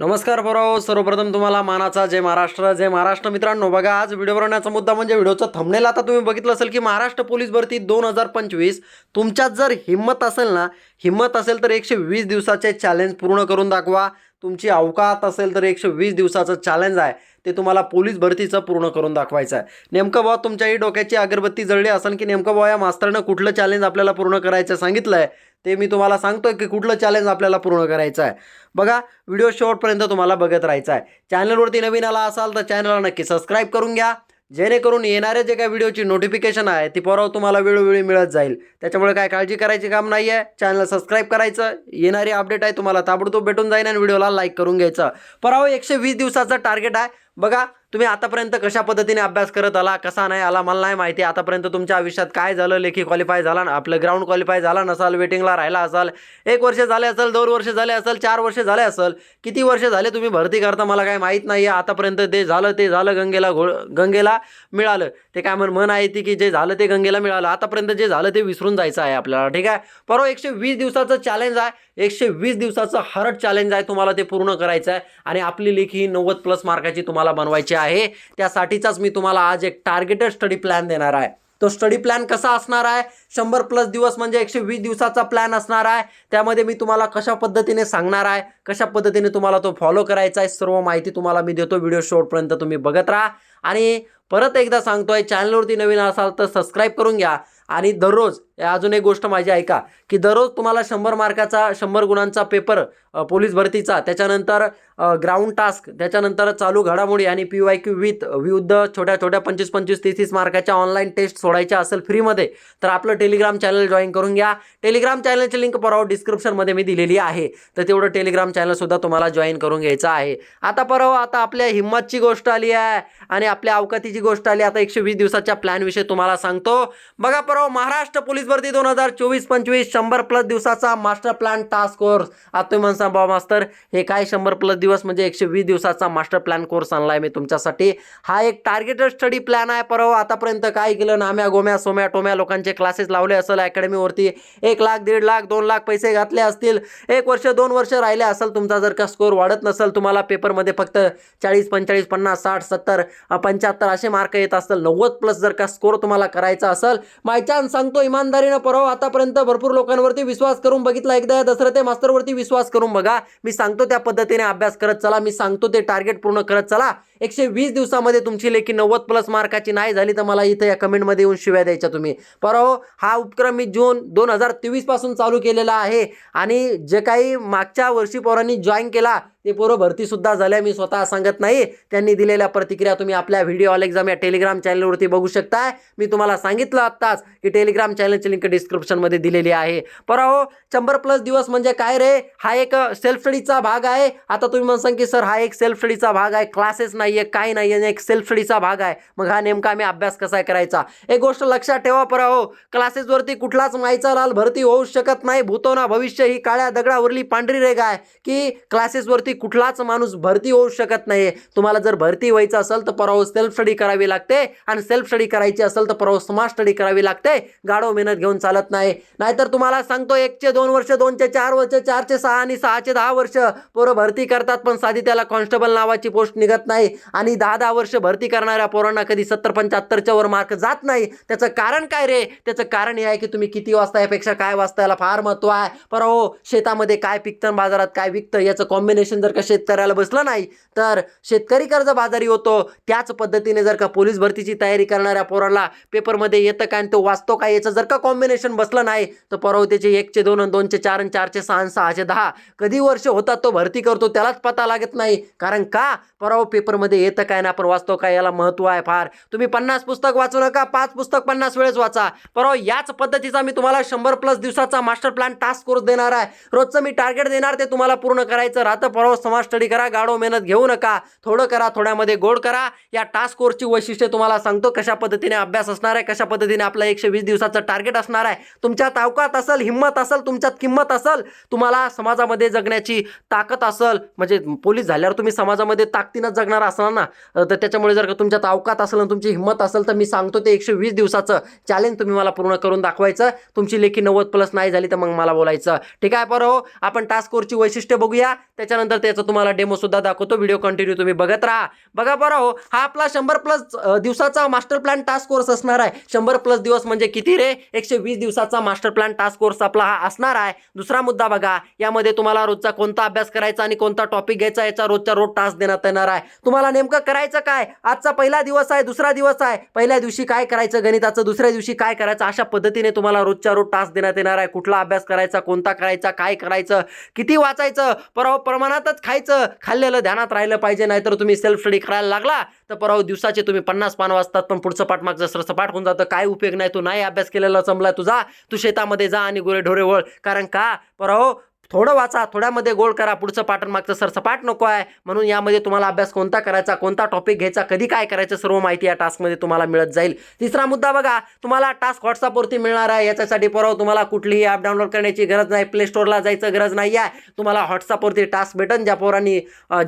नमस्कार बरो सर्वप्रथम तुम्हाला मानाचा जय महाराष्ट्र जय महाराष्ट्र मित्रांनो. बघा आज व्हिडिओ बनवण्याचा मुद्दा म्हणजे व्हिडिओचा थंबनेल आता तुम्ही बघितलं असेल की महाराष्ट्र पोलीस भरती दोन हजार पंचवीस. तुमच्यात जर हिंमत असेल ना हिंमत असेल तर एकशे वीस दिवसाचे चॅलेंज पूर्ण करून दाखवा. तुमची अवकात असेल तर एकशे वीस दिवसाचं चॅलेंज आहे. ते तुम्हाला पोलीस भरतीचं पूर्ण करून दाखवायचं आहे. नेमकं बुवा तुमच्याही डोक्याची अगरबत्ती जळली असेल की नेमकं बुवा या मास्तरनं कुठलं चॅलेंज आपल्याला पूर्ण करायचं सांगितलं आहे ते मी तुम्हाला सांगतोय की कुठलं चॅलेंज आपल्याला पूर्ण करायचं आहे. बघा व्हिडिओ शेवटपर्यंत तुम्हाला बघत राहायचं आहे. चॅनलवरती नवीन आला असाल तर चॅनलला नक्की सबस्क्राईब करून घ्या. जेणेकरून येणाऱ्या जे काही व्हिडिओची नोटिफिकेशन आहे ती परवा तुम्हाला वेळोवेळी मिळत जाईल. त्याच्यामुळे काय काळजी करायची काम नाही आहे चॅनल सबस्क्राईब करायचं. येणारी अपडेट आहे तुम्हाला ताबडतोब भेटून जाईल आणि व्हिडिओला लाईक करून घ्यायचं. परवा एकशे वीस दिवसाचं टार्गेट आहे. बघा तुम्ही आतापर्यंत कशा पद्धतीने अभ्यास करत आला कसा नाही आला मला नाही माहिती. आतापर्यंत तुमच्या आयुष्यात काय झालं लेखी क्वालिफाय झाला ना? आपलं ग्राउंड क्वालिफाय झाला नसाल वेटिंगला राहिला असाल एक वर्ष झाले असेल दोन वर्ष झाले असेल चार वर्ष झाले असेल किती वर्ष झाले तुम्ही भरती करता मला काय माहीत नाही आहे आतापर्यंत ते झालं ते झालं गंगेला घोळ गंगेला मिळालं. ते काय म्हण म्हण आहे ती की जे झालं ते गंगेला मिळालं. आतापर्यंत जे झालं ते विसरून जायचं आहे आपल्याला ठीक आहे? परवा एकशे वीस दिवसाचं चॅलेंज आहे. एकशे वीस दिवसाचं हरट चॅलेंज आहे. तुम्हाला ते पूर्ण करायचं आहे. आणि आपली लेखी नव्वद प्लस मार्काची तुम्हाला बनवायची आहे. त्यासाठीचाच मी तुम्हाला आज एक टार्गेटेड स्टडी प्लॅन देणार आहे. तो स्टडी प्लॅन कसा असणार आहे? शंभर प्लस दिवस म्हणजे एकशे वीस दिवसाचा प्लॅन असणार आहे. त्यामध्ये मी तुम्हाला कशा पद्धतीने सांगणार आहे? कशा पद्धतीने तुम्हाला तो फॉलो करायचा आहे? सर्व माहिती तुम्हाला मी देतो. व्हिडिओ शेवटपर्यंत तुम्ही बघत राहा. आणि परत एकदा सांगतोय चॅनलवरती नवीन असाल तर सबस्क्राईब करून घ्या. आणि दररोज अजून एक गोष्ट माझी ऐका की दररोज तुम्हाला शंभर मार्काचा शंभर गुणांचा पेपर पोलीस भरतीचा त्याच्यानंतर ग्राउंड टास्क त्याच्यानंतर चालू घडामोडी आणि पी वाय क्यू विथ विरुद्ध छोट्या छोट्या पंचवीस पंचवीस तीस तीस मार्काच्या ऑनलाईन टेस्ट सोडायच्या असेल फ्रीमध्ये तर आपलं टेलिग्राम चॅनल जॉईन करून घ्या. टेलिग्राम चॅनलची लिंक परवा डिस्क्रिप्शनमध्ये मी दिलेली आहे तर तेवढं टेलिग्राम चॅनलसुद्धा तुम्हाला जॉईन करून घ्यायचं आहे. आता परवा आता आपल्या हिंमतची गोष्ट आली आहे आणि आपल्या अवकातीची गोष्ट आली आता एकशे वीस दिवसाच्या प्लॅनविषयी तुम्हाला सांगतो. बघा परवा महाराष्ट्र पोलीस भरती दोन हजार चोवीस पंचवीस शंभर प्लस दिवसाचा मास्टर प्लॅन टास्क कोर्स. आता तुम्ही म्हणसा बा मास्तर हे काय शंभर प्लस दिवस म्हणजे एकशे वीस दिवसाचा मास्टर प्लॅन कोर्स आणला आहे मी तुमच्यासाठी. हा एक टार्गेटेड स्टडी प्लॅन आहे. परवा आतापर्यंत काय केलं? नाम्या गोम्या सोम्या टोम्या लोकांचे क्लासेस लावले असेल. अकॅडमीवरती एक लाख दीड लाख दोन लाख पैसे घातले असतील. एक वर्ष दोन वर्ष राहिले असेल तुमचा जर का स्कोअर वाढत नसेल तुम्हाला पेपरमध्ये फक्त चाळीस पंचेचाळीस पन्नास साठ सत्तर पंच्याहत्तर असे मार्क येत असतील. नव्वद प्लस जर का स्कोर तुम्हाला करायचा असेल माहिती चान्स सांगतो इमानदारीनं परवा आतापर्यंत भरपूर लोकांवरती विश्वास करून बघितला. एकदा या दसरते मास्तरवरती विश्वास करून बघा. मी सांगतो त्या पद्धतीने अभ्यास करत चला. मी सांगतो ते टार्गेट पूर्ण करत चला. एकशे वीस दिवसामध्ये तुमची लेखी नव्वद प्लस मार्काची नाही झाली तर मला इथं या कमेंटमध्ये येऊन शिव्या द्यायच्या तुम्ही. परवा हा उपक्रम मी जून दोन हजार तेवीसपासून चालू केलेला आहे. आणि जे काही मागच्या वर्षी पोरांनी जॉईन केला ते पोरं भरतीसुद्धा झाल्या. मी स्वतः सांगत नाही. त्यांनी दिलेल्या प्रतिक्रिया तुम्ही आपल्या व्हिडिओ एक्झाम या टेलिग्राम चॅनलवरती बघू शकताय. मी तुम्हाला सांगितलं आत्ताच की टेलिग्राम चॅनलची लिंक डिस्क्रिप्शनमध्ये दिलेली आहे. पर हो शंभर प्लस दिवस म्हणजे काय रे? हा एक सेल्फ स्टडीचा भाग आहे. आता तुम्ही म्हणसान की सर हा एक सेल्फ स्टडीचा भाग आहे. क्लासेस नाही आहे काय नाही आहे एक सेल्फ स्टडीचा भाग आहे. मग हा नेमका आम्ही अभ्यास कसा आहे करायचा? एक गोष्ट लक्षात ठेवा पर हो क्लासेसवरती कुठलाच माईचा लाल भरती होऊ शकत नाही. भूतोना भविष्य ही काळ्या दगडावरली पांढरी रेगा आहे. की क्लासेसवरती कुठलाच माणूस भरती होऊ शकत नाही तुम्हाला जर भरती व्हायचं असेल तर परवा सेल्फ स्टडी करावी लागते. आणि सेल्फ स्टडी करायची असेल तर परवा स्मार्ट स्टडी करावी लागते. गाढव मेहनत घेऊन चालत नाही. नाहीतर तुम्हाला सांगतो एकचे दोन वर्ष दोनचे चार वर्ष चारचे सहा आणि सहाचे दहा वर्ष पोरं भरती करतात पण साधी त्याला कॉन्स्टेबल नावाची पोस्ट निघत नाही आणि दहा दहा वर्ष भरती करणाऱ्या पोरांना कधी सत्तर पंच्याहत्तरच्या वर मार्क जात नाही. त्याचं कारण काय रे? त्याचं कारण हे आहे की तुम्ही किती वाजता यापेक्षा काय वाजता याला फार महत्त्व आहे. पर हो शेतामध्ये काय पिकतं बाजारात काय विकतं याचं कॉम्बिनेशन जर का शेतकऱ्याला बसलं नाही तर शेतकरी कर्ज बाजारी होतो. त्याच पद्धतीने जर का पोलीस भरतीची तयारी करणाऱ्या पोराला पेपरमध्ये येतं काय आणि तो वाचतो काय याचं जर का कॉम्बिनेशन बसलं नाही तर परवा त्याचे एकचे दोन आणि दोनचे चार आणि चारचे सहा आणि सहाचे दहा. कधी वर्ष होतात तो भरती करतो त्यालाच पता लागत नाही. कारण का? पराव पेपरमध्ये येतं काय ना? आपण वाचतो काय याला महत्त्व आहे फार. तुम्ही पन्नास पुस्तक वाचू नका पाच पुस्तक पन्नास वेळेस वाचा. परवा याच पद्धतीचा मी तुम्हाला शंभर प्लस दिवसाचा मास्टर प्लॅन टास्क कोर्स देणार आहे. रोजचं मी टार्गेट देणार ते तुम्हाला पूर्ण करायचं राहतं. परवा समाज स्टडी करा गाडो मेहनत घेऊ नका. थोडं करा थोड्यामध्ये गोड करा. या टास्क कोर्सची वैशिष्ट्ये तुम्हाला सांगतो कशा पद्धतीने अभ्यास असणार आहे कशा पद्धतीने आपला एकशे वीस दिवसाचं टार्गेट असणार आहे. तुमच्यात अवकात असेल हिंमत असेल तुमच्यात किंमत असेल तुम्हाला समाजामध्ये जगण्याची ताकद असेल म्हणजे पोलीस झाल्यावर तुम्ही समाजामध्ये ताकदीनंच जगणार असणार ना? तर त्याच्यामुळे जर का तुमच्यात अवकात असेल आणि तुमची हिंमत असेल तर मी सांगतो ते एकशे वीस दिवसाचं चॅलेंज तुम्ही मला पूर्ण करून दाखवायचं. तुमची लेखी नव्वद प्लस नाही झाली तर मग मला बोलायचं. ठीक आहे पर हो? आपण टास्क फोरची वैशिष्ट्य बघूया. त्याच्यानंतर त्याचं तुम्हाला डेमो सुद्धा दाखवतो. व्हिडिओ कंटिन्यू तुम्ही बघत राहा. बघा बरं हो? हा आपला शंभर प्लस दिवसाचा मास्टर प्लॅन टास्क कोर्स असणार आहे. शंभर प्लस दिवस म्हणजे म्हणजे किती रे? एकशे वीस दिवसाचा मास्टर प्लॅन टास्क कोर्स आपला हा असणार आहे. दुसरा मुद्दा बघा. यामध्ये तुम्हाला रोजचा कोणता अभ्यास करायचा आणि कोणता टॉपिक घ्यायचा याचा रोजचा रोज टास्क देण्यात येणार आहे. तुम्हाला नेमकं करायचं काय? आजचा पहिला दिवस आहे दुसरा दिवस आहे. पहिल्या दिवशी काय करायचं गणिताचं? दुसऱ्या दिवशी काय करायचं? अशा पद्धतीने तुम्हाला रोजच्या रोज टास्क देण्यात येणार आहे. कुठला अभ्यास करायचा? कोणता करायचा? काय करायचं? किती वाचायचं? परवा प्रमाणातच खायचं. खाल्लेलं ध्यानात राहिलं पाहिजे नाहीतर तुम्ही सेल्फ स्टडी करायला लागला तर परवा दिवसाचे तुम्ही पन्नास पान वाचतात पण पुढचं पाठमागचं सरसपाठ होऊन जातं. काय उपयोग नाही तो नाही अभ्यास केलेला जमला तुझा तू शेतामध्ये जा आणि गुरे ढोरे वळ. कारण का? परवा हो, थोडं वाचा थोड्यामध्ये गोळ करा पुढचं पाटण मागचं सरसपाट नको आहे. म्हणून यामध्ये तुम्हाला अभ्यास कोणता करायचा कोणता टॉपिक घ्यायचा कधी काय करायचं सर्व माहिती या टास्कमध्ये तुम्हाला मिळत जाईल. तिसरा मुद्दा बघा तुम्हाला टास्क व्हॉट्सअपवरती मिळणार आहे. याच्यासाठी परवा तुम्हाला कुठलीही ॲप डाउनलोड करण्याची गरज नाही. प्ले स्टोअरला जायचं गरज नाही आहे. तुम्हाला व्हॉट्सअपवरती टास्क भेटन. ज्या पोरांनी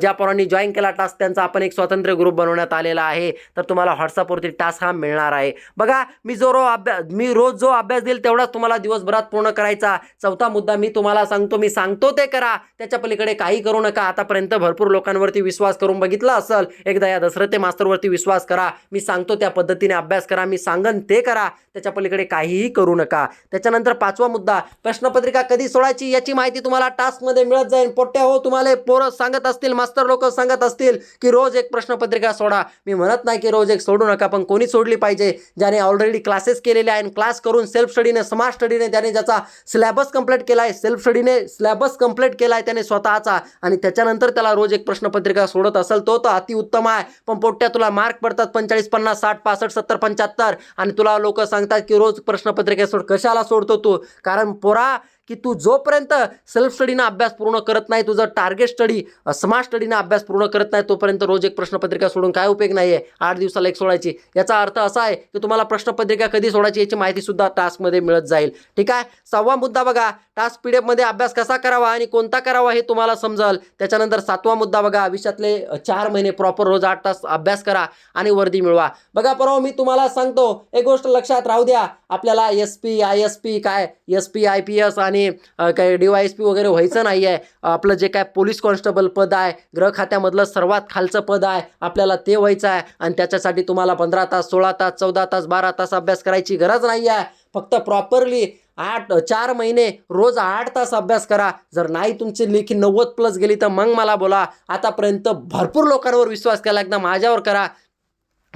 ज्या पोरांनी जॉईन केला टास्क त्यांचा आपण एक स्वतंत्र ग्रुप बनवण्यात आलेला आहे. तर तुम्हाला व्हॉट्सअपवरती टास्क हा मिळणार आहे. बघा मी जो रो अभ्यास मी रोज जो अभ्यास देईल तेवढाच तुम्हाला दिवसभरात पूर्ण करायचा. चौथा मुद्दा मी तुम्हाला सांगतो मी सांगतो ते करा. त्याच्या पलीकडे काही करू नका. आतापर्यंत भरपूर लोकांवरती विश्वास करून बघितला असेल. एकदा या दसरते मास्तरवरती विश्वास करा. मी सांगतो त्या पद्धतीने अभ्यास करा. मी सांगन ते करा. त्याच्या पलीकडे काहीही करू नका. त्याच्यानंतर पाचवा मुद्दा. प्रश्नपत्रिका कधी सोडायची याची माहिती तुम्हाला टास्कमध्ये मिळत जाईल. पोट्या हो तुम्हाला पोरं सांगत असतील मास्तर लोक सांगत असतील की रोज एक प्रश्नपत्रिका सोडा. मी म्हणत नाही की रोज एक सोडू नका पण कोणी सोडली पाहिजे? ज्याने ऑलरेडी क्लासेस केलेले आहे क्लास करून सेल्फ स्टडीने समाज स्टडीने त्याने ज्याचा सिलेबस कंप्लीट केला आहे सेल्फ स्टडीने सिलेबस कंप्लीट केला आहे त्याने स्वतःचा. आणि त्याच्यानंतर त्याला रोज एक प्रश्नपत्रिका सोडत असेल तो तर अतिउत्तम आहे. पण पोट्या तुला मार्क पडतात पंचेचाळीस पन्नास साठ पासष्ट सत्तर पंच्याहत्तर. आणि तुला लोक सांगतात की रोज प्रश्नपत्रिका सोड कशाला सोडतो तू? कारण पोरा की तू जोपर्यंत सेल्फ स्टडीनं अभ्यास पूर्ण करत नाही तुझं टार्गेट स्टडी स्मार्ट स्टडीनं अभ्यास पूर्ण करत नाही तोपर्यंत रोज एक प्रश्नपत्रिका सोडून काय उपयोग नाही आहे आठ दिवसाला एक सोडायची. याचा अर्थ असा आहे की तुम्हाला प्रश्नपत्रिका कधी सोडायची याची माहितीसुद्धा टास्कमध्ये मिळत जाईल. ठीक आहे? सहावा मुद्दा बघा. टास्क पी डी एफमध्ये अभ्यास कसा करावा आणि कोणता करावा हे तुम्हाला समजेल. त्याच्यानंतर सातवा मुद्दा बघा. आयुष्यातले चार महिने प्रॉपर रोज आठ तास अभ्यास करा आणि वर्दी मिळवा. बघा परवा मी तुम्हाला सांगतो. एक गोष्ट लक्षात राहू द्या. आपल्याला S P I S P काय? S P I P S आणि आणि काही डी वाय एस पी वगैरे व्हायचं नाही आहे आपलं जे काय पोलीस कॉन्स्टेबल पद आहे ग्रह खात्यामधलं सर्वात खालचं पद आहे आपल्याला ते व्हायचं आहे. आणि त्याच्यासाठी तुम्हाला पंधरा तास सोळा तास चौदा तास बारा तास अभ्यास करायची गरज नाही आहे फक्त प्रॉपरली आठ चार महिने रोज आठ तास अभ्यास करा. जर नाही तुमची लेखी नव्वद प्लस गेली तर मग मला बोला. आतापर्यंत भरपूर लोकांवर विश्वास केला. एकदा माझ्यावर करा.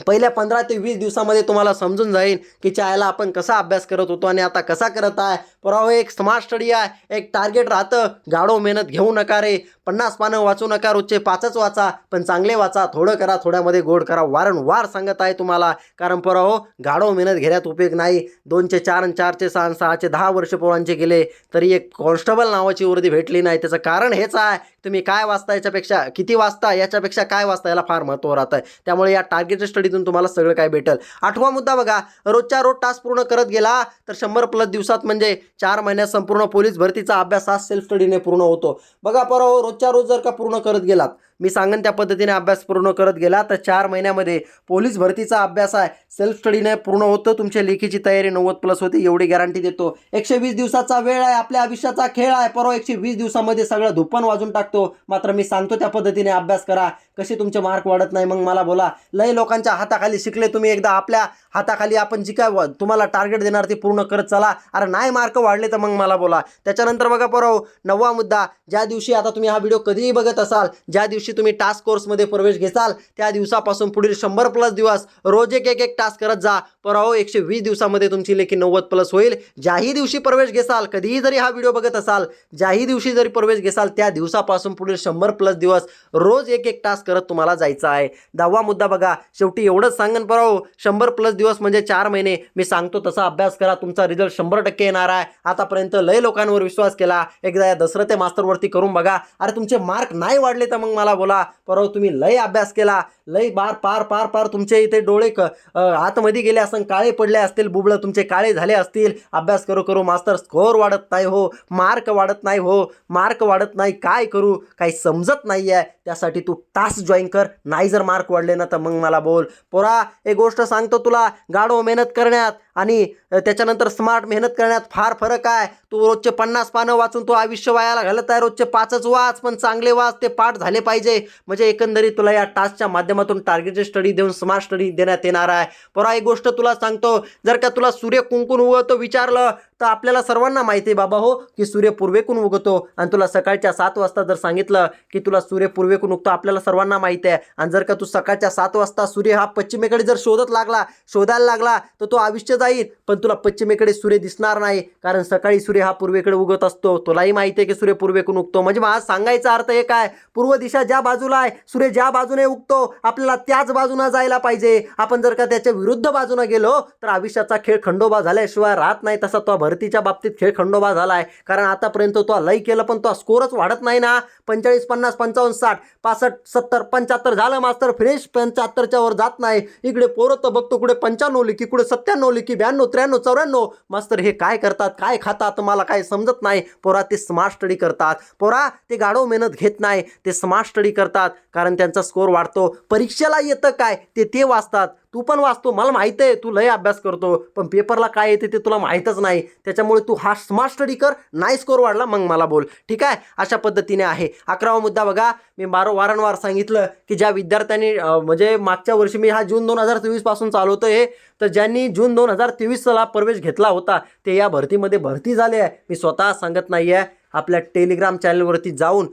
पहिल्या पंधरा ते वीस दिवसामध्ये तुम्हाला समजून जाईल की चायला आपण कसा अभ्यास करत होतो आणि आता कसा करत आहे. परवा एक स्मार्ट स्टडी आहे. एक टार्गेट राहतं. गाढो मेहनत घेऊ नका रे. पन्नास पानं वाचू नका रोजचे पाचच वाचा पण चांगले वाचा थोडं करा थोड्यामध्ये गोड करा वारंवार सांगत आहे तुम्हाला. कारण परवा हो गाढव मेहनत घेण्यात उपयोग नाही. दोनचे चार आणि चारचे सहा सहाचे दहा वर्ष पोरांचे गेले तरी एक कॉन्स्टेबल नावाची वर्दी भेटली नाही. त्याचं कारण हेच आहे तुम्ही काय वाचता याच्यापेक्षा किती वाचता याच्यापेक्षा काय वाचता याला फार महत्त्व राहतं. त्यामुळे या टार्गेट स्टडीतून तुम्हाला सगळं काय भेटेल. आठवा मुद्दा बघा रोजच्या रोज टास्क पूर्ण करत गेला तर शंभर प्लस दिवसात म्हणजे चार महिन्यात संपूर्ण पोलीस भरतीचा अभ्यास हा सेल्फ स्टडीने पूर्ण होतो. बघा परवा रोजच्या रोज जर का पूर्ण करत गेलात मी सांगेन त्या पद्धतीने अभ्यास पूर्ण करत गेला. तर चार महिन्यामध्ये पोलीस भरतीचा अभ्यास आहे. सेल्फ स्टडीने पूर्ण होतं. तुमच्या लेखीची तयारी नव्वद प्लस होते. एवढी गॅरंटी देतो. एकशे वीस दिवसाचा वेळ आहे. आपल्या आयुष्याचा खेळ आहे. परवा एकशे वीस दिवसामध्ये सगळं धुपन वाजून टाकतो. मात्र मी सांगतो त्या पद्धतीने अभ्यास करा. कसे तुमचे मार्क वाढत नाही मग मला बोला. लय लोकांच्या हाताखाली शिकले तुम्ही. एकदा आपल्या हाताखाली आपण जी काय व- तुम्हाला टार्गेट देणार ते पूर्ण करत चला. अरे नाही मार्क वाढले तर मग मला बोला. त्याच्यानंतर बघा परवा नववा मुद्दा. ज्या दिवशी आता तुम्ही हा व्हिडिओ कधीही बघत असाल ज्या दिवशी तुम्ही टास्क कोर्समध्ये प्रवेश घेसाल त्या दिवसापासून पुढील शंभर प्लस दिवस रोज एक एक एक टास्क करत जा. परवा एकशे वीस दिवसामध्ये तुमची लेखी नव्वद प्लस होईल. ज्याही दिवशी प्रवेश घेसाल कधीही जरी हा व्हिडिओ बघत असाल ज्याही दिवशी जरी प्रवेश घेसाल त्या दिवसापासून पुढील शंभर प्लस दिवस रोज एक एक टास्क करत तुम्हाला जायचं आहे. दहावा मुद्दा बघा. शेवटी एवढंच सांगन पराव शंभर प्लस दिवस म्हणजे चार महिने. मी सांगतो तसा अभ्यास करा तुमचा रिझल्ट शंभर टक्के येणार आहे. आतापर्यंत लय लोकांवर विश्वास केला. एकदा या दसरते मास्तरवरती करून बघा. अरे तुमचे मार्क नाही वाढले तर मग मला बोला परवा तुम्ही लय अभ्यास केला लय बार पार पार पार तुमचे इथे डोळे क आतमध्ये गेले असं काळे पडले असतील बुबळं तुमचे काळे झाले असतील. अभ्यास करू करू मास्तर स्कोअर वाढत नाही हो मार्क वाढत नाही हो मार्क वाढत नाही काय करू? काही समजत नाही आहे त्यासाठी तू टास्क जॉईन कर नाही जर मार्क वाढले ना तर मग मला बोल. पोरा एक गोष्ट सांगतो तुला गाढव मेहनत करण्यात. आणि त्याच्यानंतर स्मार्ट मेहनत करण्यात फार फरक आहे. तू रोजचे पन्नास पानं वाचून तो आयुष्य वायाला घालत आहे. रोजचे पाचच वाच पण चांगले वाच ते पाठ झाले पाहिजे. म्हणजे एकंदरीत तुला या टास्कच्या माध्यमातून टार्गेटेड स्टडी देऊन स्मार्ट स्टडी देण्यात येणार आहे. परा एक गोष्ट तुला सांगतो. जर का तुला सूर्य कुंकून उगवतो विचारलं तर आपल्याला सर्वांना माहिती आहे बाबा हो की सूर्य पूर्वेकून उगवतो आणि तुला सकाळच्या सात वाजता जर सांगितलं की तुला सूर्य पूर्वेकून उगतो आपल्याला सर्वांना माहिती आहे. आणि जर का तू सकाळच्या सात वाजता सूर्य हा पश्चिमेकडे जर शोधत लागला शोधायला लागला तर तो आयुष्य जाईल. पण तुला पश्चिमेकडे सूर्य दिसणार नाही कारण सकाळी सूर्य हा पूर्वेकडे उगत असतो. तुलाही माहिती आहे की सूर्य पूर्वेकून उगतो. म्हणजे मला सांगायचा अर्थ हे काय? पूर्व दिशा ज्या बाजूला आहे सूर्य ज्या बाजूने उगतो आपल्याला त्याच बाजूनं जायला पाहिजे. आपण जर का त्याच्या विरुद्ध बाजूनं गेलो तर आयुष्याचा खेळ खंडोबा झाल्याशिवाय राहत नाही तसा तो भरतीच्या बाबतीत खेळ खंडोबा झाला आहे कारण आतापर्यंत तो लय केलं पण तो स्कोरच वाढत नाही ना. पंचेचाळीस पन्नास पंचावन्न साठ पासष्ट सत्तर पंच्याहत्तर झालं मास्तर. फ्रेश पंच्याहत्तरच्या वर जात नाही. इकडे पोरं तर बघतो कुठे पंच्याण्णव लिखी कुठे सत्त्याण्णव लिखी ब्याण्णव त्र्याण्णव चौऱ्याण्णव. मास्तर हे काय करतात? काय खातात? मला काय समजत नाही. पोरा ते स्मार्ट स्टडी करतात. पोरा ते गाढव मेहनत घेत नाही. ते स्मार्ट स्टडी करतात. कारण त्यांचा स्कोर वाढतो. परीक्षेला येतं काय? ते ते वाचतात. तू पण वाचतो मला माहीत आहे तू लय अभ्यास करतो पण पेपरला काय येते ते तुला माहीतच नाही. त्याच्यामुळे तू हा स्मार्ट स्टडी कर नाही स्कोर वाढला मग मला बोल. ठीक आहे? अशा पद्धतीने आहे. अकरावा मुद्दा बघा. मी बारो वारंवार सांगितलं की ज्या विद्यार्थ्यांनी म्हणजे मागच्या वर्षी मी हा जून दोन हजार तेवीसपासून चालवतो हे तर ज्यांनी जून दोन हजार तेवीसला प्रवेश घेतला होता ते या भरतीमध्ये भरती झाले आहे. मी स्वतः सांगत नाही आहे आपल्या टेलिग्राम चॅनलवरती जाऊन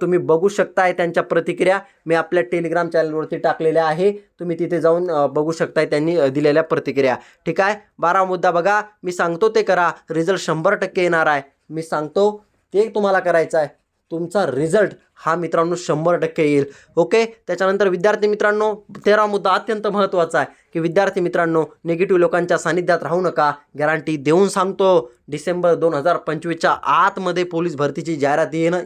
तुम्ही बघू शकताय त्यांच्या प्रतिक्रिया. मी आपल्या टेलिग्राम चॅनलवरती टाकलेल्या आहे. तुम्ही तिथे जाऊन बघू शकताय त्यांनी दिलेल्या प्रतिक्रिया. ठीक आहे? बारा मुद्दा बघा. मी सांगतो ते करा. रिझल्ट शंभर टक्के येणार आहे. मी सांगतो ते तुम्हाला करायचं आहे. तुमचा रिझल्ट हा मित्रांनो शंभर टक्के येईल. ओके त्याच्यानंतर विद्यार्थी मित्रांनो तेरा मुद्दा अत्यंत महत्त्वाचा आहे की विद्यार्थी मित्रांनो निगेटिव्ह लोकांच्या सानिध्यात राहू नका. गॅरंटी देऊन सांगतो डिसेंबर दोन हजार पंचवीसच्या आतमध्ये पोलीस भरतीची जाहिरात येणं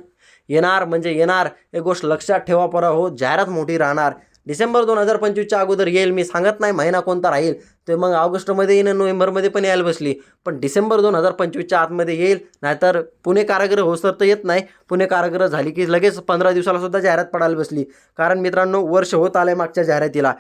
येणार म्हणजे येणार. एक गोष्ट लक्षात ठेवा परा हो जाहिरात मोठी राहणार. डिसेंबर दोन हजार पंचवीसच्या अगोदर येईल मी सांगत नाही महिना कोणता राहील. तर मग ऑगस्टमध्ये येईन नोव्हेंबरमध्ये पण यायला बसली. पण डिसेंबर दोन हजार पंचवीसच्या आतमध्ये येईल नाहीतर पुणे कारागृह हो तर येत नाही. पुणे कारागृह झाली की लगेच पंधरा दिवसाला सुद्धा जाहिरात पडायला बसली. कारण मित्रांनो वर्ष होत आलं मागच्या जाहिरातीला.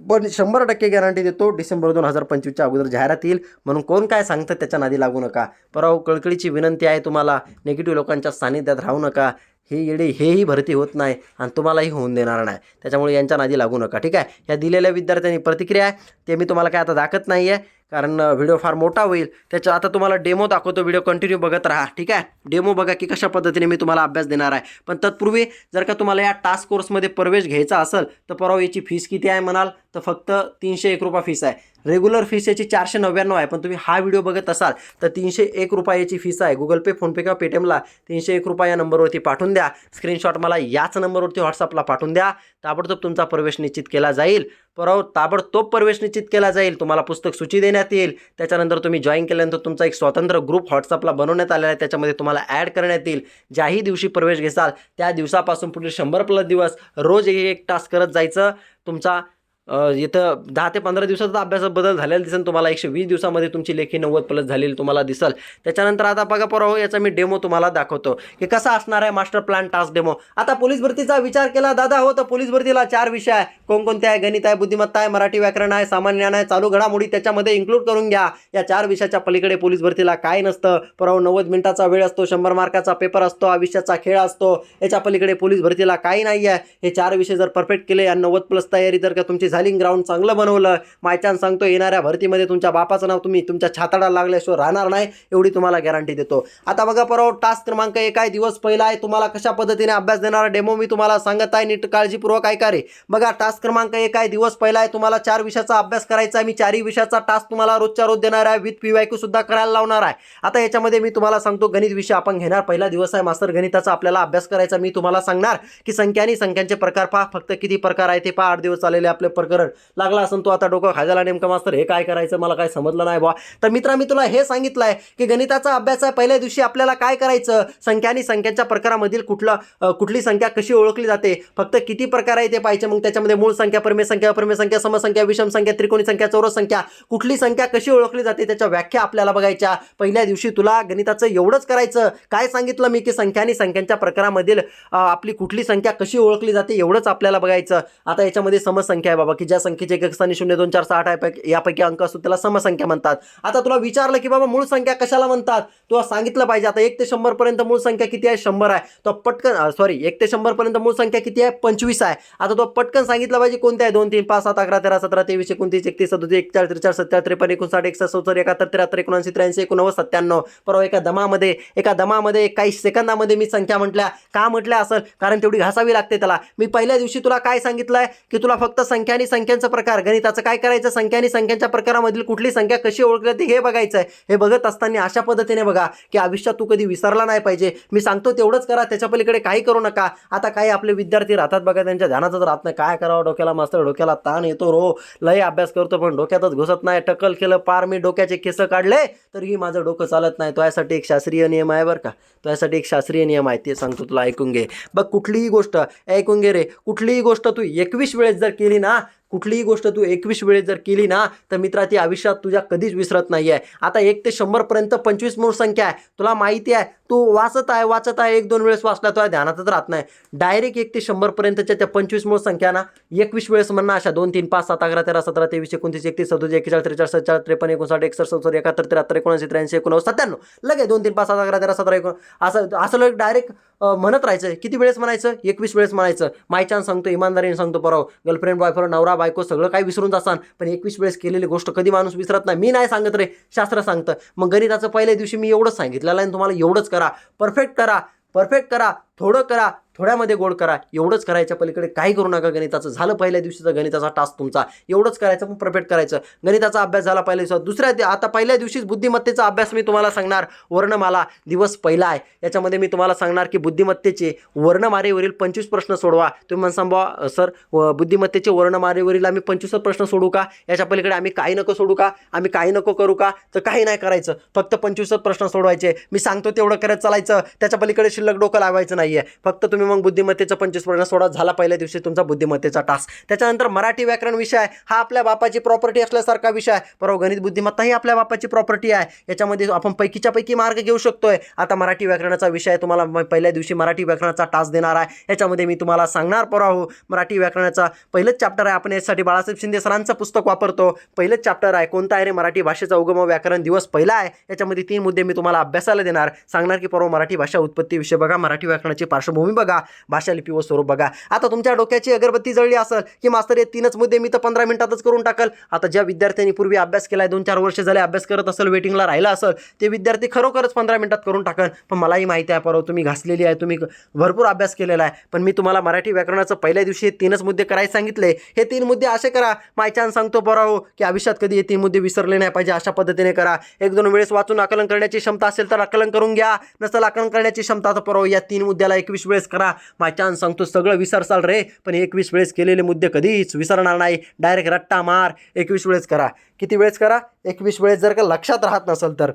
पण शंभर टक्के गॅरंटी देतो डिसेंबर दोन हजार पंचवीसच्या अगोदर जाहिरात येईल. म्हणून कोण काय सांगतं त्याच्या नादी लागू नका. पराव कळकळीची विनंती आहे तुम्हाला निगेटिव्ह लोकांच्या सानिध्यात राहू नका. हे येडे हेही भरती होत नाही आणि तुम्हालाही होऊन देणार नाही. त्याच्यामुळे यांच्या नादी लागू नका ठीक आहे? या दिलेल्या विद्यार्थ्यांनी प्रतिक्रिया आहे ते मी तुम्हाला काय आता दाखवत नाही आहे कारण व्हिडिओ फार मोठा होईल. त्याच्या आता तुम्हाला डेमो दाखवतो व्हिडिओ कंटिन्यू बघत राहा ठीक आहे? डेमो बघा की कशा पद्धतीने मी तुम्हाला अभ्यास देणार आहे. पण तत्पूर्वी जर का तुम्हाला या टास्क कोर्समध्ये प्रवेश घ्यायचा असेल तर परवा याची फीस किती आहे म्हणाल? तर फक्त तीनशे एक रुपया फीस आहे. रेग्युलर फीस याची चारशे नव्याण्णव आहे पण तुम्ही हा व्हिडिओ बघत असाल तर तीनशे एक रुपयाची फीस आहे. गुगल पे फोनपे किंवा पेटीएमला तीनशे एक रुपया या नंबरवरती पाठवून द्या. स्क्रीनशॉट मला याच नंबरवरती व्हॉट्सअपला पाठवून द्या. ताबडतोब तुमचा प्रवेश निश्चित केला जाईल. परव ताबडतोब प्रवेश निश्चित केला जाईल. तुम्हाला पुस्तक सूची देण्यात येईल. त्याच्यानंतर तुम्ही जॉईन केल्यानंतर तुमचा एक स्वतंत्र ग्रुप व्हॉट्सअपला बनवण्यात आलेला आहे. त्याच्यामध्ये तुम्हाला ॲड करण्यात येईल. ज्याही दिवशी प्रवेश घेसाल त्या दिवसापासून पुढील शंभर प्लस दिवस रोज एक एक टास्क करत जायचं. तुमचा इथं दहा ते पंधरा दिवसाचा अभ्यासात बदल झालेला दिसेल. तुम्हाला एकशे वीस दिवसामध्ये तुमची लेखी नव्वद प्लस झालेली तुम्हाला दिसेल. त्याच्यानंतर आता बघा पोरा हो याचा मी डेमो तुम्हाला दाखवतो. की कसा असणार आहे मास्टर प्लॅन टास्क डेमो आता पोलीस भरतीचा विचार केला दादा हो तर पोलीस भरतीला चार विषय आहे. कोणकोणते आहे? गणित आहे बुद्धिमत्ता आहे मराठी व्याकरण आहे सामान्य ज्ञान आहे चालू घडामोडी त्याच्यामध्ये इन्क्लूड करून घ्या. या चार विषयाच्या पलीकडे पोलीस भरतीला काय नसतं. परवा नव्वद मिनिटाचा वेळ असतो शंभर मार्काचा पेपर असतो आयुष्याचा खेळ असतो. याच्या पलीकडे पोलीस भरतीला काही नाही आहे हे चार विषय जर परफेक्ट केले आणि नव्वद प्लस तयारी जर का तुमची झाली ग्राउंड चांगलं बनवलं मायचान सांगतो येणाऱ्या भरतीमध्ये तुमच्या बापाचं नाव तुम्ही तुमच्या छाताडा लागल्याशिवाय राहणार नाही एवढी तुम्हाला गॅरंटी देतो. आता बघा परवा टास्क क्रमांक एक आहे दिवस पहिला आहे तुम्हाला कशा पद्धतीने अभ्यास देणारा डेमो मी तुम्हाला सांगत आहे नीट काळजीपूर्वक ऐका रे. बघा टास्क क्रमांक एक आहे. दिवस पहिला आहे. तुम्हाला चार विषयाचा अभ्यास करायचा आहे. मी चारही विषयाचा टास्क तुम्हाला रोजच्या रोज देणार आहे. विथ पी वाय सुद्धा करायला लावणार आहे. आता याच्यामध्ये मी तुम्हाला सांगतो गणित विषय आपण घेणार. पहिला दिवस आहे. मास्तर गणिताचा आपल्याला अभ्यास करायचा मी तुम्हाला सांगणार की संख्या आणि संख्यांचे प्रकार पहा. फक्त किती प्रकार आहे ते पहा. आठ दिवस चाललेले आपले प्रकरण लागला असून तो आता डोकं खायला नेमकं मास्तर. हे काय करायचं? मला काय समजलं नाही बा तर मित्रा मी तुला हे सांगितलं आहे की गणिताचा अभ्यास आहे. पहिल्या दिवशी आपल्याला काय करायचं? संख्या आणि संख्यांच्या प्रकारामधील कुठला कुठली संख्या कशी ओळखली जाते? फक्त किती प्रकार आहे ते पाहिजे मग त्याच्यामध्ये मूळ संख्या परमे संख्या अप्रमेय संख्या समसंख्या विषम संख्या त्रिकोणी संख्या चौरस संख्या कुठली संख्या कशी ओळखली जाते त्याच्या व्याख्या आपल्याला बघायच्या. पहिल्या दिवशी तुला गणिताचं एवढंच करायचं. काय सांगितलं मी की संख्या आणि संख्यांच्या प्रकारामधील आपली कुठली संख्या कशी ओळखली जाते एवढंच आपल्याला बघायचं. आता याच्यामध्ये समसंख्या आहे बाबा की ज्या संख्येचे एक स्थानी शून्य दोन चार सहा आठ यापैकी यापैकी अंक असतो त्याला समसंख्या म्हणतात. आता तुला विचारलं की बाबा मूळ संख्या कशाला म्हणतात? तुला सांगितलं पाहिजे आता एक ते शंभर पर्यंत मूळ संख्या किती आहे? शंभर आहे. तो पटकन सॉरी एक ते शंभर पर्यंत मूळ संख्या किती आहे? पंचवीस आहे. आता तो पटकन सांगितलं पाहिजे कोणत्या आहे? दोन तीन पाच सात अकरा तेरा सतरा तेवीस एकोणतीस एकतीस सदोतीस एकचाळीस त्रेचाळीस सत्तर त्रेपन्न एकोणसाठ एकसष्ट सत्तर एकाहत्तर त्र्याहत्तर एकोणऐंशी त्र्याऐंशी एकोणनव्वद सत्त्याण्णव. परवा एका दमामध्ये एका दमामध्ये काही सेकंदामध्ये मी संख्या म्हटल्या. का म्हटल्या असेल? कारण तेवढी घासावी लागते त्याला. मी पहिल्या दिवशी तुला काय सांगितलं आहे की तुला फक्त संख्या आणि संख्यांचा प्रकार गणिताचं काय करायचं? संख्या आणि संख्यांच्या प्रकारामधील कुठली संख्या कशी ओळखली जाते? हे बघायचं आहे हे बघत असताना अशा पद्धतीने बघा की आयुष्यात तू कधी विसरला नाही पाहिजे. मी सांगतो तेवढंच करा त्याच्या पलीकडे काही करू नका. आता काही आपले विद्यार्थी राहतात बघा त्यांच्या ध्यानातच राहत नाही. काय करावं? डोक्याला मास्तर डोक्याला ताण येतो रो. लय अभ्यास करतो पण डोक्यातच घुसत नाही. टकल केलं पार मी डोक्याचे केस काढले तरीही माझं डोकं चालत नाही. तो यासाठी एक शास्त्रीय नियम आहे बरं का. तो यासाठी एक शास्त्रीय नियम आहे ते सांगतो तुला ऐकून घे. बघ कुठलीही गोष्ट ऐकून घे रे. कुठलीही गोष्ट तू एकवीस वेळेस जर केली ना कुठलीही गोष्ट तू एकवीस वेळेस जर केली ना तर मित्रा ती आयुष्यात तुझ्या कधीच विसरत नाही आहे आता एक ते शंभरपर्यंत पंचवीस मूळ संख्या आहे. तुला माहिती आहे तू वाचत आहे वाचत आहे एक दोन वेळेस वाचला तुला ध्यानातच राहत नाही. डायरेक्ट एक ते शंभरपर्यंतच्या त्या पंचवीस मूळ संख्या ना एकवीस वेळेस म्हणणं अशा दोन तीन पाच सात अकरा तेरा सतरा तेवीस एकोणतीस एकतीस सदोतीस एकेचाळीस त्रेचाळीस सत्तार त्रेपन्न एकोणसाठ एकसष्ट सत्तर एकाहत्तर त्र्याहत्तर एकोणऐंशी त्र्याऐंशी एकोणनव्वद सत्त्याण्णव. लगे दोन तीन पाच सात अकरा तेरा सतरा एकोण असं असं लोक डायरेक्ट म्हणत राहायचं. किती वेळेस म्हणायचं? एकवीस वेळेस म्हणायचं. माय चान्स सांगतो इमानदारीने सांगतो पराव गर्लफ्रेंड बॉयफ्रेंड नवरा बायको सगळं काही विसरून जासान पण एकवीस वेळेस केलेली गोष्ट कधी माणूस विसरत नाही. मी नाही सांगत रे शास्त्र सांगतं. मग गणिताचं पहिल्या दिवशी मी एवढंच सांगितलेलं आहे तुम्हाला एवढंच करा. परफेक्ट करा परफेक्ट करा थोडं करा थोड्यामध्ये गोड करा एवढंच करायच्या पलीकडे काही करू नका गणिताचं. झालं पहिल्या दिवशीचा गणिताचा टास्क तुमचा. एवढंच करायचं पण परफेक्ट करायचं. गणिताचा अभ्यास झाला पहिल्या दिवसात. दुसऱ्या दि- आता पहिल्या दिवशीच बुद्धिमत्तेचा अभ्यास मी तुम्हाला सांगणार. वर्णमाला दिवस पहिला आहे. याच्यामध्ये मी तुम्हाला सांगणार की बुद्धिमत्तेचे वर्णमारेवरील पंचवीस प्रश्न सोडवा. तुम्ही म्हणसान बा सर बुद्धिमत्तेचे वर्णमारेवरील आम्ही पंचवीस प्रश्न सोडू का? याच्या पलीकडे आम्ही काही नको सोडू का? आम्ही काही नको करू का? तर काही नाही करायचं. फक्त पंचवीस प्रश्न सोडवायचे. मी सांगतो तेवढं करत चालायचं. त्याच्या पलीकडे शिल्लक डोकं लावायचं नाही आहे फक्त तुम्ही मग बुद्धिमत्तेचा पंचवीस प्रश्न सोडा झाला पहिल्या दिवशी तुमचा बुद्धिमत्तेचा टास्क त्याच्यानंतर मराठी व्याकरण विषय आहे. हा आपल्या बापाची प्रॉपर्टी असल्यासारखा विषय आहे. बरोबर गणित बुद्धिमत्ता ही आपल्या बापाची प्रॉपर्टी आहे. याच्यामध्ये आपण पैकीच्या पैकी मार्ग घेऊ शकतोय. आता मराठी व्याकरणाचा विषय आहे. तुम्हाला पहिल्या दिवशी मराठी व्याकरणाचा टास्क देणार आहे. याच्यामध्ये मी तुम्हाला सांगणार परा हो मराठी व्याकरणाचा पहिलंच चॅप्टर आहे. आपण यासाठी बाळासाहेब शिंदे सरांचं पुस्तक वापरतो. पहिलंच चॅप्टर आहे. कोणता आहे रे? मराठी भाषेचा उगम व्याकरण दिवस पहिला आहे. याच्यामध्ये तीन मुद्दे मी तुम्हाला अभ्यासाला देणार. सांगणार की परवा मराठी भाषा उत्पत्ती विषय बघा. मराठी व्याकरणाची पार्श्वभूमी बघा. भाषा लिपी व स्वरूप बघा. आता तुमच्या डोक्याची अगरबत्ती जळली असेल की मास्तर हे तीनच मुद्दे मी तर पंधरा मिनिटातच करून टाकल. आता ज्या विद्यार्थ्यांनी पूर्वी अभ्यास केलाय दोन चार वर्ष झाले अभ्यास करत असेल वेटिंगला राहिला असेल ते विद्यार्थी खरोखरच पंधरा मिनिटात करून टाकल. पण मलाही माहिती आहे परवा तुम्ही घासलेली आहे तुम्ही भरपूर अभ्यास केलेला आहे. पण मी तुम्हाला मराठी व्याकरणाचं पहिल्या दिवशी हे तीनच मुद्दे करायला सांगितले. हे तीन मुद्दे असे करा. माय चान सांगतो बरं की आयुष्यात कधी हे तीन मुद्दे विसरले नाही पाहिजे अशा पद्धतीने करा. एक दोन वेळेस वाचून आकलन करण्याची क्षमता असेल तर आकलन करून घ्या. नसेल आकलन करण्याची क्षमता तर परवा या तीन मुद्द्याला एकवीस वेळेस करा. माय चान्स सांगतो सगळं विसरसाल रे. पण एकवीस वेळेस केलेले मुद्दे कधीच विसरणार नाही. डायरेक्ट रट्टा मार. एकवीस वेळेस करा. किती वेळेस करा? एकवीस वेळेस जर का लक्षात राहत नसेल तर.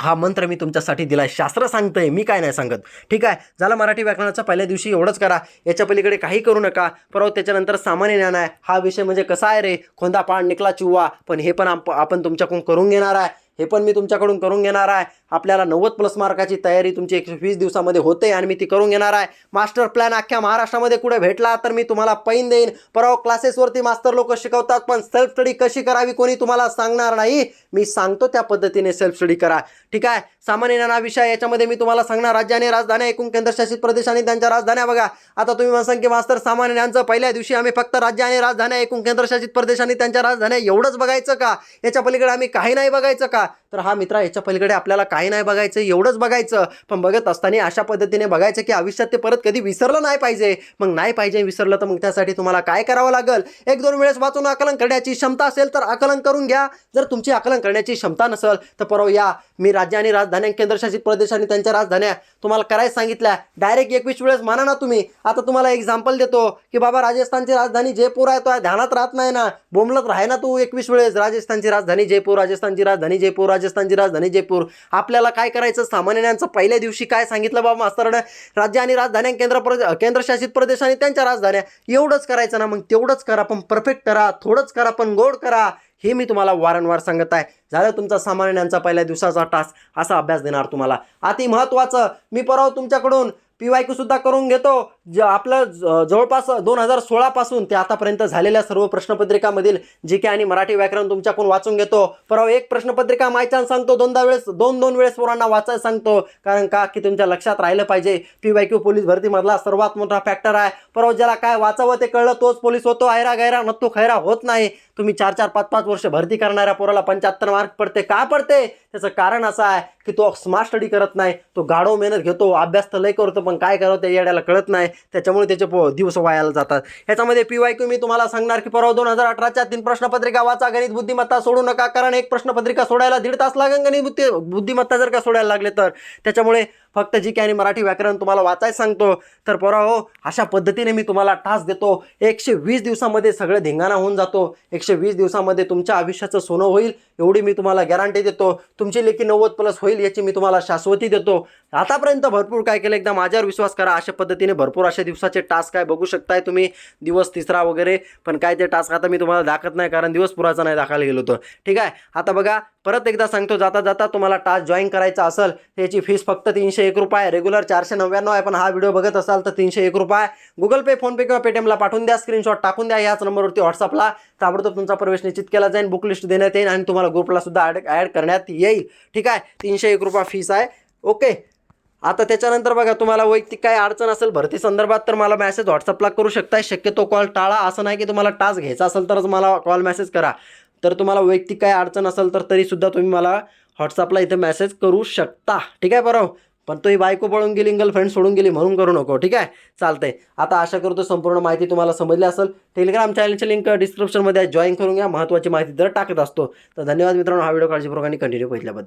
हा मंत्र मी तुमच्यासाठी दिला आहे शास्त्र सांगतंय. मी काय नाही सांगत. ठीक आहे? झालं मराठी व्याकरणाचा पहिल्या दिवशी एवढंच करा. याच्या पलीकडे काही करू नका. परत त्याच्यानंतर सामान्य ज्ञान आहे. हा विषय म्हणजे कसा आहे रे? खोंदा पाण निकला चिव्वा. पण हे पण आप- आपण तुमच्याकडून करून घेणार आहे. हे पण मी तुमच्याकडून करून घेणार आहे. आपल्याला नव्वद प्लस मार्काची तयारी तुमची एकशे वीस दिवसामध्ये होते आणि मी ती करून घेणार आहे. मास्टर प्लॅन अख्ख्या महाराष्ट्रामध्ये कुठे भेटला तर मी तुम्हाला पैन देईन. परवा क्लासेसवरती मास्तर लोक शिकवतात पण सेल्फ स्टडी कशी करावी कोणी तुम्हाला सांगणार नाही. मी सांगतो त्या पद्धतीने सेल्फ स्टडी करा. ठीक आहे? सामान्य ज्ञान विषय याच्यामध्ये मी तुम्हाला सांगणार राज्य आणि राजधान्या एकूण केंद्रशासित प्रदेश आणि त्यांच्या राजधान्या बघा. आता तुम्ही म्हणसान की मास्तर सामान्य ज्ञानचं पहिल्या दिवशी आम्ही फक्त राज्य आणि राजधान्या एकूण केंद्रशासित प्रदेश आणि त्यांच्या राजधान्या एवढंच बघायचं का? याच्या पलीकडे आम्ही काही नाही बघायचं का? lá तर हा मित्रा याच्या पलीकडे आपल्याला काही नाही बघायचं एवढंच बघायचं. पण बघत असताना अशा पद्धतीने बघायचं की आयुष्यात ते परत कधी विसरलं नाही पाहिजे. मग नाही पाहिजे विसरलं तर मग त्यासाठी तुम्हाला काय करावं लागेल? एक दोन वेळेस वाचून आकलन करण्याची क्षमता असेल तर आकलन करून घ्या. जर तुमची आकलन करण्याची क्षमता नसेल तर परवा या मी राज्य आणि राजधान्या केंद्रशासित प्रदेश आणि त्यांच्या राजधान्या तुम्हाला करायला सांगितल्या. डायरेक्ट एकवीस वेळेस माना ना तुम्ही. आता तुम्हाला एक्झाम्पल देतो की बाबा राजस्थानची राजधानी जयपूर आहे तो ध्यानात राहत नाही ना. बोंबलत राहे ना तू एकवीस वेळेस. राजस्थानची राजधानी जयपूर राजस्थानची राजधानी जयपूर राजस्थानची राजधानी जयपूर. आपल्याला काय करायचं? सामान्य ज्ञानचं पहिल्या दिवशी काय सांगितलं बाबा मास्तरनं? राज्य आणि राजधान्या केंद्र प्रदे केंद्रशासित प्रदेश आणि त्यांच्या राजधान्या. एवढंच करायचं ना मग? तेवढंच करा पण परफेक्ट करा थोडंच करा पण गोड करा. हे मी तुम्हाला वारंवार सांगत आहे. झालं तुमचा सामान्यांचा पहिल्या दिवसाचा टास्क असा अभ्यास देणार तुम्हाला. अति महत्त्वाचं मी परवा तुमच्याकडून. पी वाय सुद्धा करून घेतो. ज आपलं ज- जवळपास दोन हजार सोळापासून ते आतापर्यंत झालेल्या सर्व प्रश्नपत्रिकामधील जी के आणि मराठी व्याकरण तुमच्याकडून वाचून घेतो. परवा एक प्रश्नपत्रिका मायचान सांगतो दोनदा वेळेस दोन दोन वेळेस पोरांना वाचायला सांगतो. कारण का? की तुमच्या लक्षात राहिलं पाहिजे. पी वाय क्यू पोलीस भरतीमधला सर्वात मोठा फॅक्टर आहे. परवा ज्याला काय वाचावं ते कळलं तोच पोलीस होतो. आयरा गैरा नत्तू खैरा होत नाही. तुम्ही चार चार पाच पाच वर्ष भरती करणाऱ्या पोराला पंच्याहत्तर मार्क पडते. का पडते? त्याचं कारण असं आहे की तो स्मार्ट स्टडी करत नाही. तो गाढव मेहनत घेतो. अभ्यास तर लय करतो पण काय करावं त्या येड्याला कळत नाही. त्याच्यामुळे त्याचे प दिवस वायाला जातात. ह्याच्यामध्ये पी वाय क्यू मी तुम्हाला सांगणार की परवा दोन हजार अठराच्या तीन प्रश्नपत्रिका वाचा. गणित बुद्धिमत्ता सोडू नका. कारण एक प्रश्नपत्रिका सोडायला दीड तास लागेल. गणित बुद्धी बुद्धिमत्ता जर का सोडायला लागले तर. त्याच्यामुळे फक्त जी की आणि मराठी व्याकरण तुम्हाला वाचायला सांगतो. तर पोरा हो अशा पद्धतीने मी तुम्हाला टास्क देतो. एकशे वीस दिवसामध्ये सगळं धिंगाणा होऊन जातो. एकशे वीस दिवसामध्ये तुमच्या आयुष्याचं सोनं होईल एवढी मी तुम्हाला गॅरंटी देतो. तुमची लेखी नव्वद प्लस होईल याची मी तुम्हाला शाश्वती देतो. आतापर्यंत भरपूर काय केलं. एकदा माझ्यावर विश्वास करा. अशा पद्धतीने भरपूर अशा दिवसाचे टास्क आहे. बघू शकताय तुम्ही दिवस तिसरा वगैरे पण काय ते टास्क आता मी तुम्हाला दाखवत नाही कारण दिवस पुराचा नाही दाखवायला गेलो होतो. ठीक आहे? आता बघा परत एकदा सांगतो जाता जाता तुम्हाला टास्क जॉईन करायचा असेल त्याची फीस फक्त तीनशे एक रुपये. रेग्युलर चारशे नव्याण्णव आहे पण हा व्हिडिओ बघत असाल तर तीनशे एक रुपये. गुगल पे फोनपे किंवा पेटीएमला पाठवून द्या स्क्रीनशॉट टाकून द्या याच नंबरवरती व्हॉट्सअपला ताबडतोब तुमचा प्रवेश निश्चित केला जाईल. बुक लिस्ट देण्यात येईल आणि तुम्हाला ग्रुपला सुद्धा ॲड ॲड करण्यात येईल. ठीक आहे? तीनशे एक रुपये फीस आहे. ओके आता त्याच्यानंतर बघा तुम्हाला वैयक्तिक काय अडचण असेल भरती संदर्भात तर मला मेसेज व्हॉट्सअपला करू शकताय. शक्यतो कॉल टाळा. असं नाही की तुम्हाला टास्क घ्यायचा असेल तरच मला कॉल मेसेज करा. तर तुम्हाला वैयक्तिक काय अडचण असेल तर तरीसुद्धा तुम्ही मला व्हॉट्सअपला इथे मेसेज करू शकता. ठीक आहे बरं पण तो ही बायको पळून गेली गर्लफ्रेंड सोडून गेली म्हणून करू नको. ठीक आहे? चालतंय. आता आशा करतो संपूर्ण माहिती तुम्हाला समजली असेल. टेलिग्राम चॅनलची लिंक डिस्क्रिप्शनमध्ये जॉईन करून घ्या. महत्त्वाची माहिती जर टाकत असतो तर धन्यवाद मित्रांनो. हा व्हिडिओ काळजीपूर्वकाने कंटिन्यू पाहिल्याबद्दल